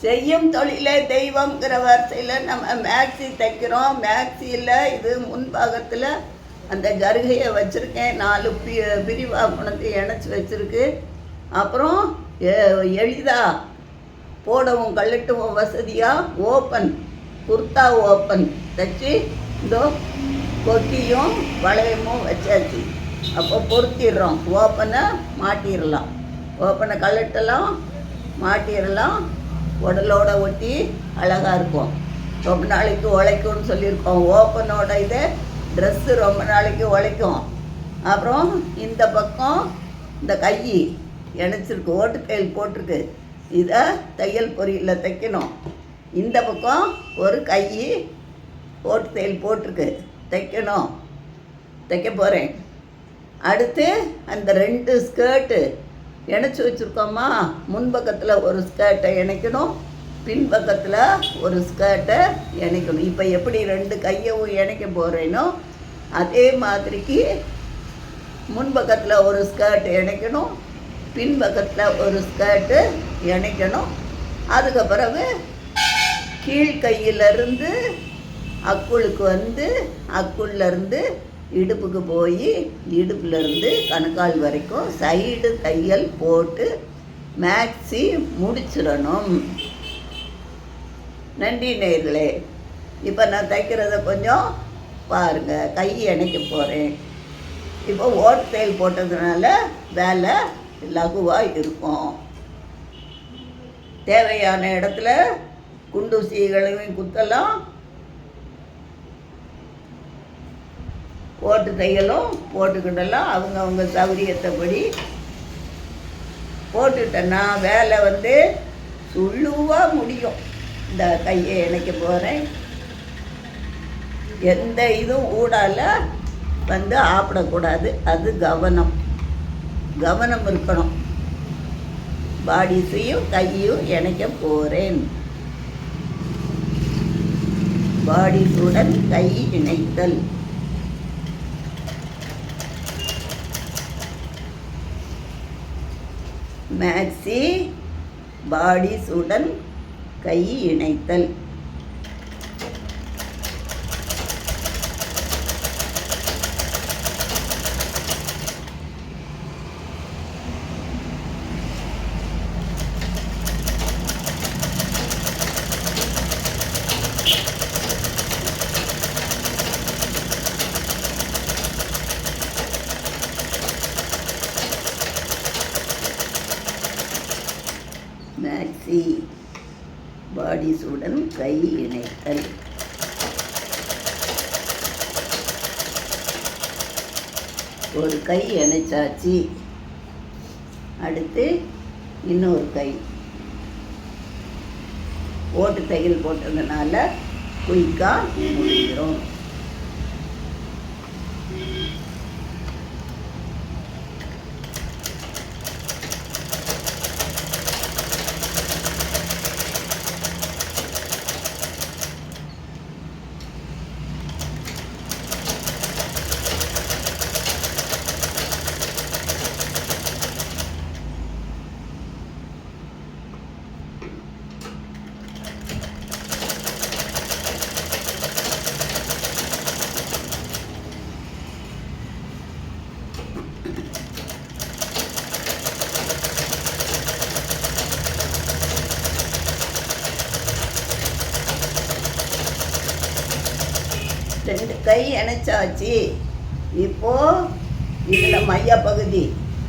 செய்யும் தொழிலே தெய்வம்ங்கிற வரிசையில் நம்ம மேக்ஸி தைக்கிறோம். மேக்ஸியில் இது முன்பாகத்தில் அந்த கருகையை வச்சுருக்கேன். நாலு பி பிரிவாக கொண்டு இணைச்சி வச்சுருக்கு. அப்புறம் எ- எளிதா போடவும் கழட்டவும் வசதியாக ஓப்பன் குர்தா ஓப்பன் தைச்சி இதோ கொக்கியும் வளையமும் வச்சாச்சு. அப்போ பொருத்திடுறோம். ஓப்பனை மாட்டிடலாம். ஓப்பனை கழட்டலாம் மாட்டிடலாம். உடலோட ஒட்டி அழகாக இருக்கும். ரொம்ப நாளைக்கு உழைக்கும்னு சொல்லியிருக்கோம். ஓப்பனோட இது ட்ரெஸ்ஸு ரொம்ப நாளைக்கு உழைக்கும். அப்புறம் இந்த பக்கம் இந்த கை இணைச்சிருக்கு ஓட்டு தையல் போட்டிருக்கு. இதை தையல் பொறியில் தைக்கணும். இந்த பக்கம் ஒரு கை ஓட்டு தையல் போட்டிருக்கு. தைக்கணும். தைக்க போகிறேன் அடுத்து அந்த ரெண்டு ஸ்கர்ட்டு இணைச்சி வச்சுருக்கோமா? முன்பக்கத்தில் ஒரு ஸ்கர்ட்டை இணைக்கணும் பின்பக்கத்தில் ஒரு ஸ்கர்ட்டை இணைக்கணும். இப்போ எப்படி ரெண்டு கையவும் இணைக்க போகிறேனோ அதே மாதிரிக்கு முன்பக்கத்தில் ஒரு ஸ்கர்ட் இணைக்கணும் பின்பக்கத்தில் ஒரு ஸ்கர்ட்டு இணைக்கணும். அதுக்கு பிறகு கீழ்கையிலிருந்து அக்குளுக்கு வந்து அக்குள்லேருந்து இடுப்புக்கு போய் இடுப்புலேருந்து கணுக்கால் வரைக்கும் சைடு தையல் போட்டு மேக்ஸி முடிச்சிடணும். நன்றி நேர்களே. இப்போ நான் தைக்கிறத கொஞ்சம் பாருங்கள் கை இணைக்க போகிறேன் இப்போ ஓட் தையல் போட்டதுனால வேலை லகுவாக இருக்கும். தேவையான இடத்துல குண்டூசிகளையும் குத்தலாம் போட்டு தையலும் போட்டுக்கிடலாம் அவங்க அவங்க சௌரியத்தைப்படி போட்டுட்டேன்னா வேலை வந்து சுழுவாக முடியும். இந்த கையை இணைக்க போகிறேன் எந்த இதுவும் ஊடால வந்து ஆப்பிடக்கூடாது. அது கவனம். கவனம் இருக்கணும். பாடிஸையும் கையும் இணைக்க போகிறேன் பாடிஸுடன் கை இணைத்தல். மேக்ஸி பாடிஸுடன் கை இணைத்தல் மேக்ஸி பாடிஸுடன் கை இணைத்தல். ஒரு கை இணைச்சாச்சு. அடுத்து இன்னொரு கை. ஓட்டு தையல் போட்டதுனால குயிக்காக முடிக்கிறோம் ரெண்டு கை இணைச்சாச்சு இப்போ இதில் மையப்பகுதி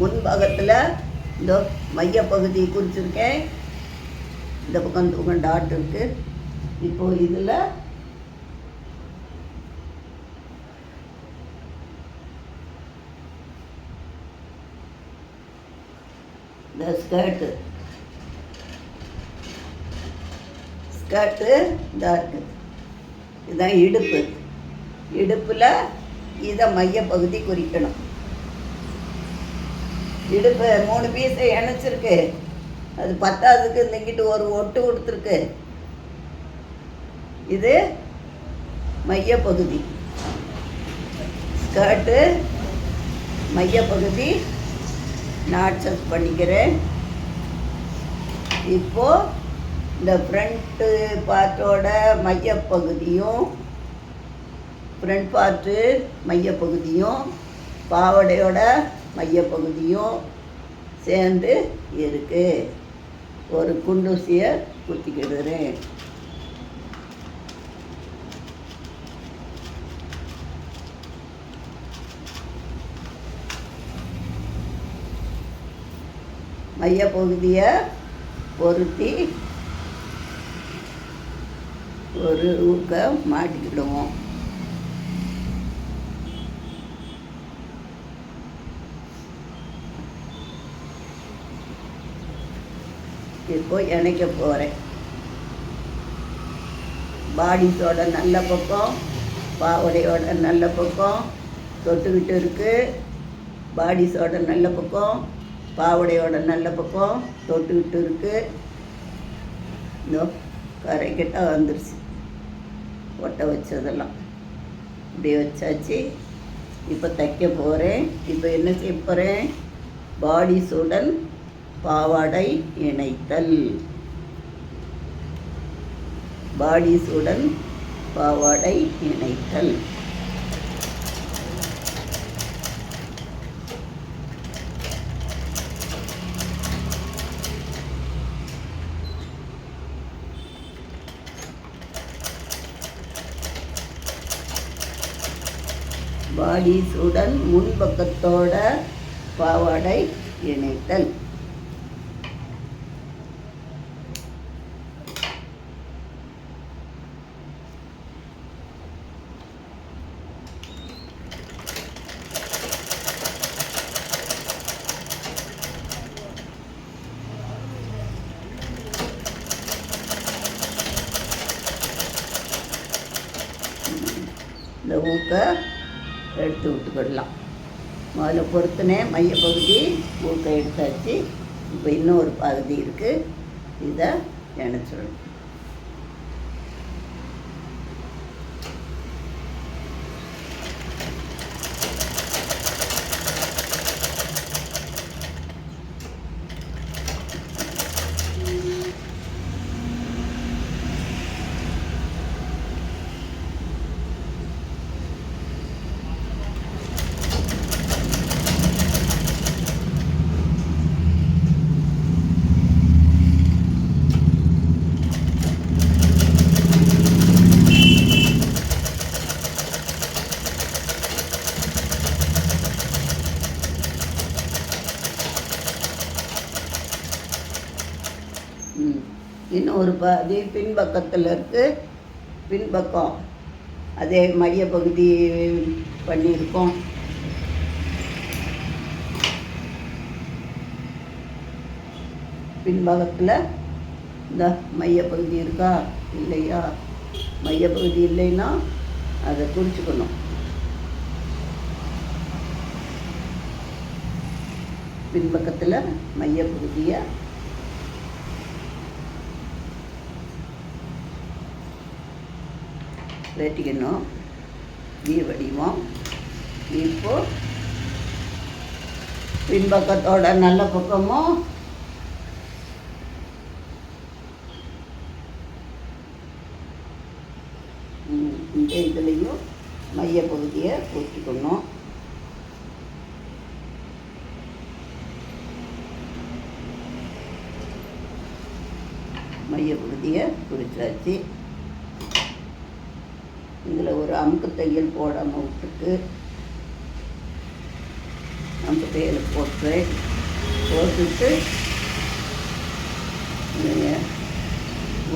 முன்பக்கத்தில் இந்த மையப்பகுதி குறிச்சிருக்கேன். இந்த பக்கம் உங்கள் டாட் இருக்கு. இப்போ இதில் இந்த ஸ்கர்ட்டு ஸ்கர்ட்டு இதாக இருக்குது இதுதான் இடுப்பு. இடுப்பில் இதை மையப்பகுதி குறிக்கணும். இடுப்பு மூணு பீஸை இணைச்சிருக்கு. அது பத்தாவதுக்கு இங்கிட்டு ஒரு ஒட்டு கொடுத்துருக்கு. இது மையப்பகுதி ஸ்கர்ட்டு மையப்பகுதி நான் அட்ஜஸ்ட் பண்ணிக்கிறேன். இப்போது இந்த ஃப்ரண்ட்டு பார்ட்டோட மையப்பகுதியும் ஃப்ரண்ட் பார்ட்டு மையப்பகுதியும் பாவடையோட மையப்பகுதியும் சேர்ந்து இருக்கு. ஒரு குண்டூசியை குத்திக்கிடுறேன். மையப்பகுதியை பொருத்தி ஒரு ஊக்க மாட்டிக்கிடுவோம். இப்போ இணைக்க போகிறேன் பாடிஸோட நல்ல பக்கம் பாவடையோட நல்ல பக்கம் தொட்டுக்கிட்டு இருக்குது பாடிஸோட நல்ல பக்கம் பாவடையோட நல்ல பக்கம் தொட்டுக்கிட்டு இருக்கு. இதோ கரைக்கிட்ட வந்துருச்சு. ஒட்ட வச்சதெல்லாம். இப்படி வச்சாச்சு. இப்போ தைக்க போகிறேன் இப்போ என்ன செய்ய போகிறேன் பாடிஸுடன் பாவாடை இணைத்தல். பாடிஸுடன் பாவாடை இணைத்தல். பாடிஸுடன் முன்பக்கத்தோட பாவாடை இணைத்தல். ஊக்கை எடுத்து விட்டுக்கிடலாம். முதல்ல பொறுத்துனேன் மையப்பகுதி ஊக்கை எடுத்தாச்சு. இப்போ இன்னொரு பகுதி இருக்குது இதை நினச்சிடணும். பகுதின்னு ஒரு பாதி பின்பக்கத்தில் இருக்கு பின்பக்கம். அதே மைய பகுதி பண்ணியிருக்கோம். பின்பக்கத்தில் இந்த மையப்பகுதி இருக்கா இல்லையா? மையப்பகுதி இல்லைன்னா அதை குறிச்சுக்கணும். பின்பக்கத்தில் மையப்பகுதியை வெட்டிக்கணும் வீ வடிவம். இப்போ பின்பக்கத்தோட நல்ல பக்கமும் இந்த இதுலேயும் மையப்பகுதியை மைய மையப்பகுதியை குறிச்சாச்சு. இதில் ஒரு அமுக்கு தையல் போடாமல் விட்டுட்டு அமுக்கு தையல் போட்டு போட்டுட்டு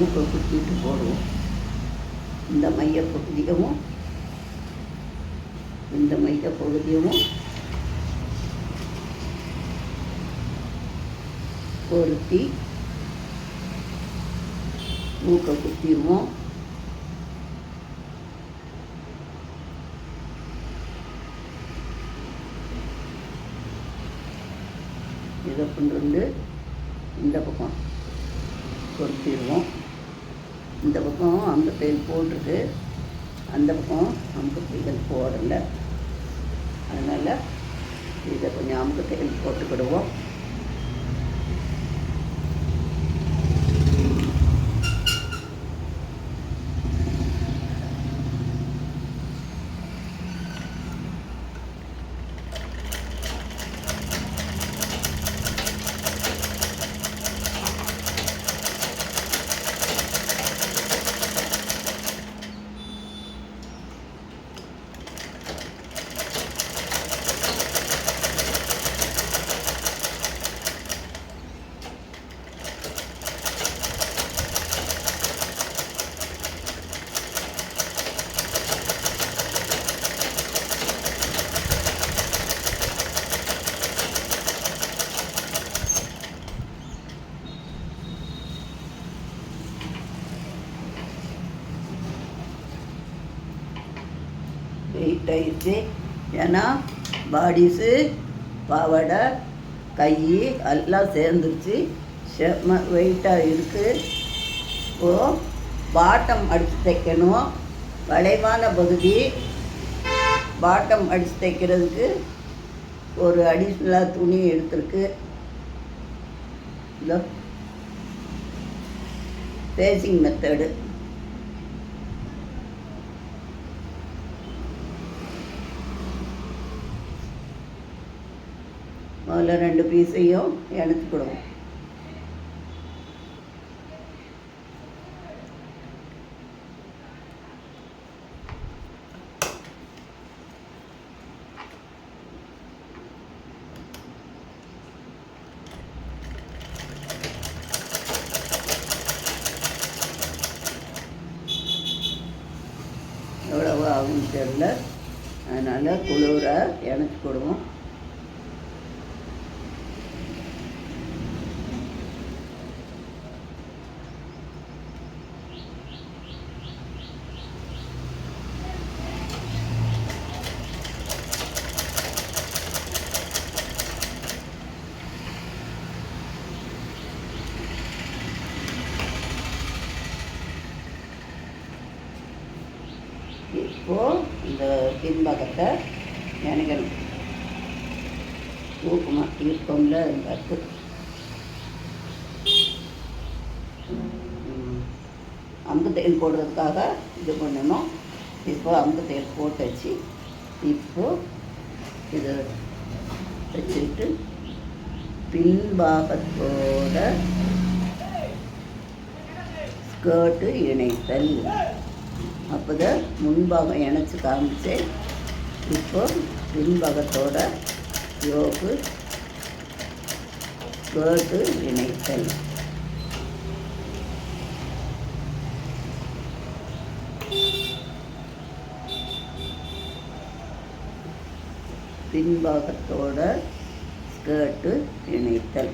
ஊக்க குத்திட்டு போடுவோம். இந்த மைய பகுதியவும் இந்த மைய பகுதியவும் பொருத்தி ஊக்க குத்திடுவோம். கொண்டு இந்த பக்கம் பொருத்திடுவோம். இந்த பக்கம் அந்த தையல் போட்டிருக்கு. அந்த பக்கம் அமுக்கு தையல் போடலை. அதனால் இதை கொஞ்சம் அமுக்கு தையல் போட்டுக்கிடுவோம். வெயிட் ஏன்னா பாடிஸு பாவாடை கை எல்லாம் சேர்ந்துருச்சு. செம்ம வெயிட்டாக இருக்குது இப்போது பாட்டம் அடித்து தைக்கணும். வளைவான பகுதி பாட்டம் அடித்து தைக்கிறதுக்கு ஒரு அடிஷ்னலாக துணி எடுத்திருக்கு. இதோ பேசிங் மெத்தடு அதில் ரெண்டு பீஸையும் எடுத்துக்கிடுவோம் எவ்வளவு ஆகும்னு தெரில அதனால் குளிர எனக்கு கொடுவோம் இப்போ இந்த பின்பக்கத்தை நினைக்கணும். ஊக்கமா இருக்கோம்ல கற்று அம்பு போடுறதுக்காக இது பண்ணணும். இப்போ அம்பு தையல் போட்டாச்சு. இப்போ இதை வச்சுட்டு பின்பாகத்தோட ஸ்கர்ட்டு இணைத்தல். அப்போதான் முன்பாகம் இணைச்சி காமிச்சேன் இப்போ பின்பாகத்தோட யோகு ஸ்கர்ட்டு இணைத்தல். பின்பாகத்தோட ஸ்கர்ட்டு இணைத்தல்.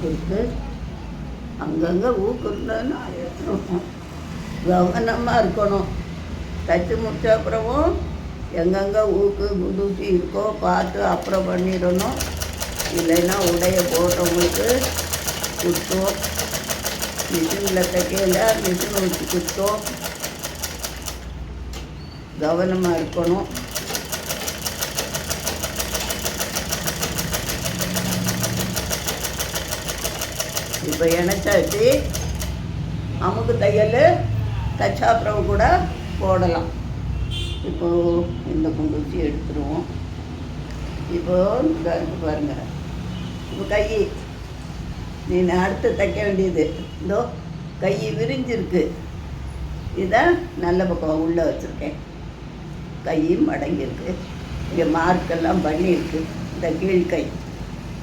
ஊக்கு இருக்கு அங்கங்கே ஊக்குறதுன்னா கவனமாக இருக்கணும். தச்சு முடிச்ச அப்புறமும் எங்கெங்கே ஊக்கு குண்டூசி இருக்கோ பார்த்து அப்புறம் பண்ணிடணும். இல்லைன்னா உடைய போடுறவங்களுக்கு கொடுத்தோம். மிஷினில் தைக்கல மிஷின் வச்சு கொடுத்தோம். கவனமாக இருக்கணும். இப்போ இணைச்சாச்சு. அமுக்கு தையல் தச்சாப்புறவு கூட போடலாம். இப்போது இந்த குண்டூசி எடுத்துருவோம். இப்போது இந்த பாருங்க. இப்போ கை நீ அடுத்து தைக்க வேண்டியது. இதோ கை விரிஞ்சிருக்கு. இதை நல்ல பக்கம் உள்ளே வச்சுருக்கேன். கையும் மடங்கியிருக்கு இங்கே மார்க்கெல்லாம் பண்ணியிருக்கு. இந்த கீழ்கை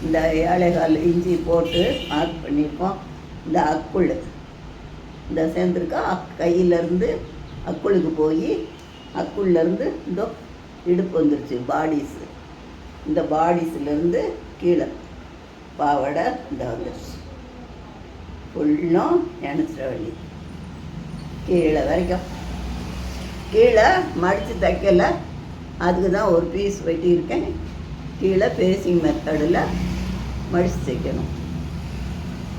இந்த ஏழைகால் இஞ்சி போட்டு மார்க் பண்ணியிருக்கோம். இந்த அக்குள் இந்த சேர்ந்துருக்கா கையிலேருந்து அக்குளுக்கு போய் அக்குள்லேருந்து இந்த இடுப்பு வந்துருச்சு பாடிஸு இந்த பாடிஸ்லேருந்து கீழே பாவாடை இந்த வந்துருச்சு. ஃபுல்லும் நினச்சிட வழி கீழே வரைக்கும். கீழே மடித்து தைக்கலை. அதுக்கு தான் ஒரு பீஸ் வெட்டியிருக்கேன். கீழே பேசிங் மெத்தடில் மடித்து தைக்கணும்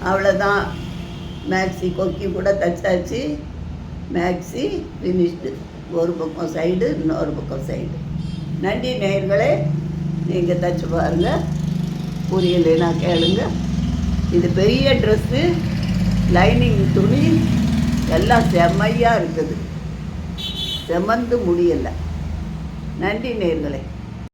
அவ்வளோதான் மேக்ஸி கொக்கி கூட தைச்சாச்சு. மேக்ஸி ஃபினிஷ்டு ஒரு பக்கம் சைடு இன்னொரு பக்கம் சைடு நன்றி நேயர்களே. நீங்கள் தைச்சு பாருங்கள் புரியலைன்னா கேளுங்க. இது பெரிய ட்ரெஸ்ஸு லைனிங் துணி எல்லாம் செம்மையாக இருக்குது. செமந்து முடியலை. நன்றி நேர்களே